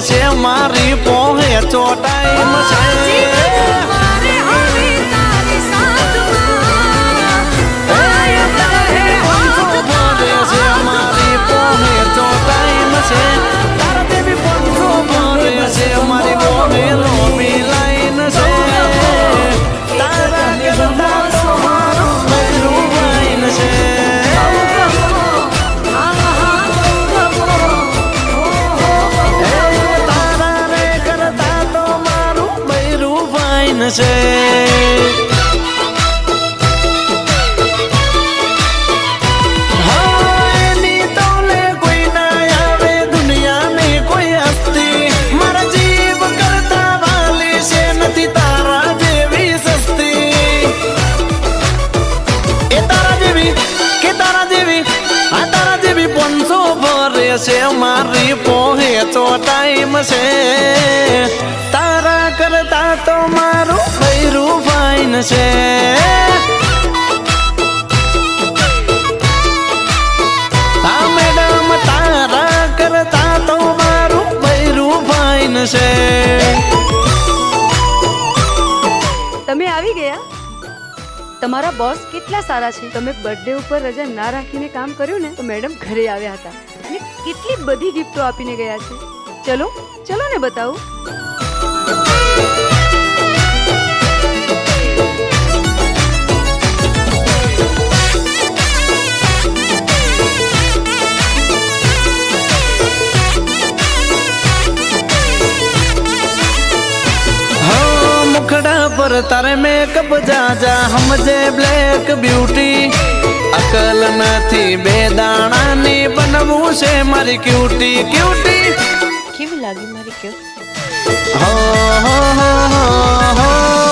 છે મારી પો ભરે છે મારી પોહે તો ટાઈમ છે. છે. મેડમ, તારા કરતા છે. તમે આવી ગયા? તમારા બોસ કેટલા સારા છે? તમે બર્થડે ઉપર રજા ના રાખીને કામ કર્યું ને, તો મેડમ ઘરે આવ્યા હતા. અને કેટલી બધી ગિફ્ટો આપીને ગયા છે. ચલો ચલો ને બતાવું. પર તારે મેકઅપ જાજા સમજે બ્લેક બ્યુટી અકલ નથી બે દાણાની બનવું છે મારી ક્યુટી ક્યુટી કેવી લાગી મારી કેક હો હો હો હો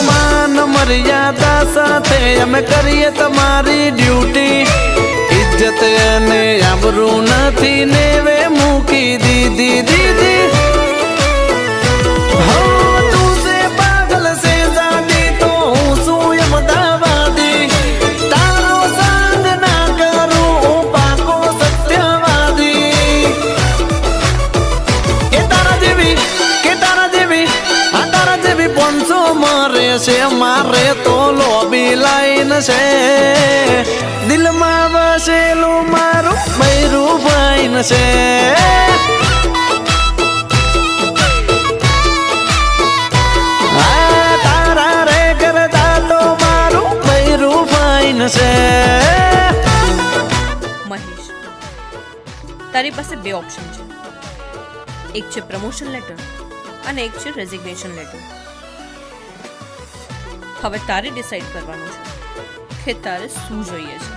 માન મર્યાદા સાથે અમે કરીએ તમારી ડ્યુટી ઇજ્જત અને આબરૂ નથી નેવે મારે તો લોબી લાઈન છે. દિલમાં વસેલું મારું બૈરું છે. તારા ફાઈન છે. મહેશ, તારી પાસે બે ઓપ્શન છે. એક છે પ્રમોશન લેટર અને એક છે રેઝિગ્નેશન લેટર. હવે તારે ડિસાઈડ કરવાનું છે કે તારે શું જોઈએ છે.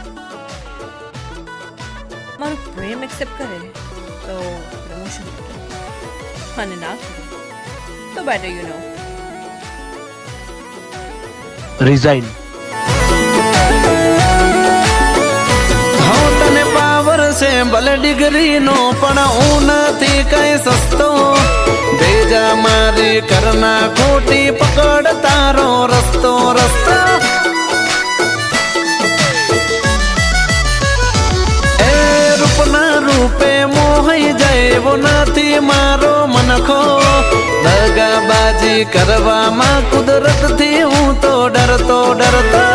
મારો પ્રેમ એક્સેપ્ટ કરે તો પ્રમોશન અને ના તો બેટર યુ નો રિઝાઇન હા તને પાવર છે ભલે ડિગ્રી નો પણ હું નથી કઈ સસ્તો. ભેજા મારી કરના ખોટી પકડ, તારો રસ્તો રસ્તો. એ રૂપના રૂપે મોહી જાય નથી મારો મનખો. દગાબાજી કરવામાં કુદરતથી હું તો ડરતો ડરતો.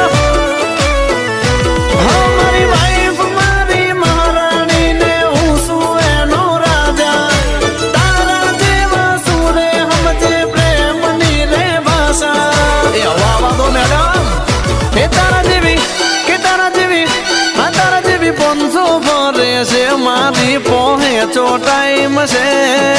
એ તારા જેવી કે જેવી આ જેવી પંચો ભરે છે મારી પોહે ચોટાઈમ છે